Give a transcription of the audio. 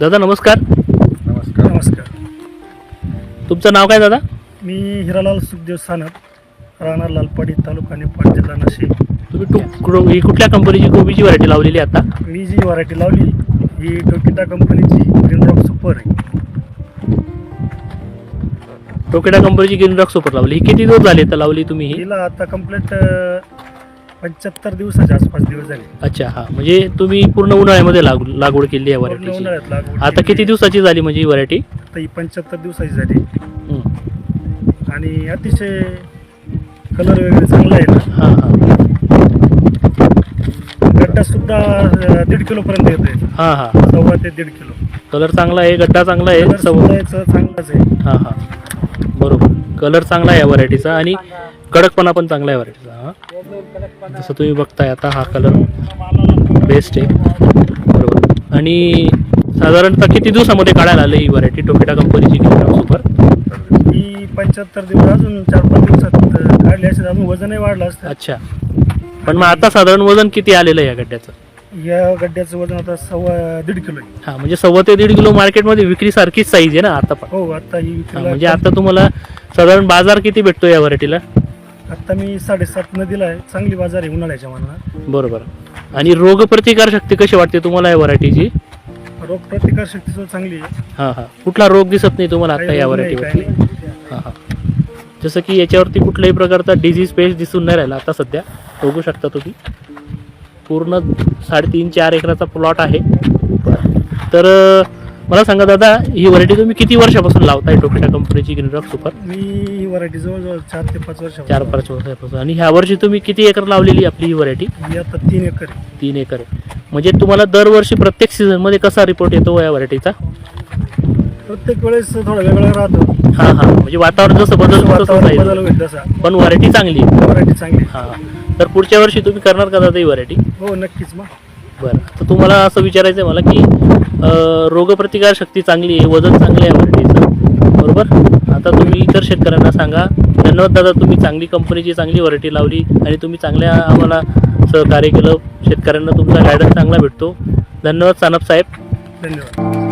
दादा नमस्कार. नमस्कार. नमस्कार. तुमचं नाव काय दादा? मी हिरालाल सुखदेव सानप राहणार लालपाडी तालुका निपाट जिल्हा नाशिक. तुम्ही टू ही कुठल्या कंपनीची कोबीची व्हरायटी लावलेली आहे आता? मी जी व्हरायटी लावली ही टोकिटा कंपनीची ग्रीन रॉक सुपर आहे. टोकेडा कंपनीची ग्रीन रॉक सुपर लावली. ही किती दिवस झाले तर लावली तुम्ही ही? हिला आता कंप्लीट पंच्याहत्तर दिवसाच्या आसपास दिवस झाले. अच्छा हा. म्हणजे तुम्ही पूर्ण उन्हाळ्यामध्ये लागू लागवड केली आहे पूर्ण व्हरायटीची उन्हाळ्यात लागवड आता केली. किती दिवसाची झाली म्हणजे ही व्हरायटी आता ही पंच्याहत्तर दिवसाची झाली. आणि अतिशय कलर वगैरे चांगला आहे ना? हां हां. गड्डा सुद्धा अं, दीड किलो पर्यंत येतोय. हां हां. सव्वा ते दीड किलो. कलर चांगला आहे गड्डा चांगला आहे कलर सव सुद्धा याचं चांगलाच आहे. हां हां. बरोबर. कलर चांगला आहे या व्हरायटीचा आणि कडकपणा पण चांगला आहे व्हरायटीचा हां जसं तुम्ही बघताय आता हा कलर बेस्ट आहे. बरोबर. आणि साधारणतः किती दिवसामध्ये काढायला आलं ही व्हरायटी टोकेटा कंपनीची सुपर ही पंच्याहत्तर दिवस अजून चार पाच दिवसात काढली असेल. अजून वजनही वाढलं असतं. अच्छा. पण मग आता साधारण वजन किती आलेलं आहे या गड्ड्याचं? या गड्ड्याचं वजन आता सव्वा दीड किलो आहे. हा म्हणजे सव्वा ते दीड किलो मार्केटमध्ये विक्री सारखीच साईज आहे ना आता पण? हो आता ही हा, विक्रीला म्हणजे आता तुम्हाला साधारण बाजार किती भेटतो या व्हरायटीला आता मी साडेसात न दिला आहे चांगली बाजार आहे उन्हाळ्याच्या मनात बरोबर. आणि रोग प्रतिकार शक्ती कशी वाटते तुम्हाला या व्हरायटीची? रोग प्रतिकार शक्ती सुद्धा चांगली आहे. हा हा. कुठला रोग दिसत नाही तुम्हाला आता काही या रोग नाही, व्हरायटीवरती? काही नाही. हा हा. जसं की याच्यावरती कुठल्याही प्रकारचा डिझीज पेस्ट दिसून नाही राहिला आता सध्या. बघू शकता तुम्ही. पूर्ण साडेतीन चार एकराचा प्लॉट आहे. तर अं, मला सांगा दादा ही व्हरायटी तुम्ही किती वर्षापासून लावताय टोकेटा कंपनीची ग्रीनरॉक सुपर मी ही व्हरायटी जवळजवळ चार ते पाच वर्ष चार पाच वर्षापासून. आणि ह्या वर्षी तुम्ही किती एकर लावलेली आपली ही व्हरायटी ही आता तीन एकर आहे. तीन एकर आहे. म्हणजे तुम्हाला दरवर्षी प्रत्येक सीझनमध्ये कसा रिपोर्ट येतो या व्हरायटीचा प्रत्येक वेळेस थोडा वेगळा राहतो. हा हा. म्हणजे वातावरण जसं बदल तसं वातावरण बदल राहील. होईल तसा. पण व्हरायटी चांगली आहे. व्हरायटी चांगली आहे. हा. तर पुढच्या वर्षी तुम्ही करणार का दादा ही व्हरायटी हो नक्कीच मग. बरं. तर तुम्हाला असं विचारायचं आहे मला की रोगप्रतिकार शक्ती चांगली आहे वजन चांगले आहे व्हरायटीचं बरोबर? आता तुम्ही इतर शेतकऱ्यांना सांगा. धन्यवाद दादा तुम्ही चांगली कंपनीची चांगली व्हरायटी लावली आणि तुम्ही चांगल्या आम्हाला सहकार्य केलं. शेतकऱ्यांना तुमचा गायडन्स चांगला भेटतो. धन्यवाद सानप साहेब. धन्यवाद.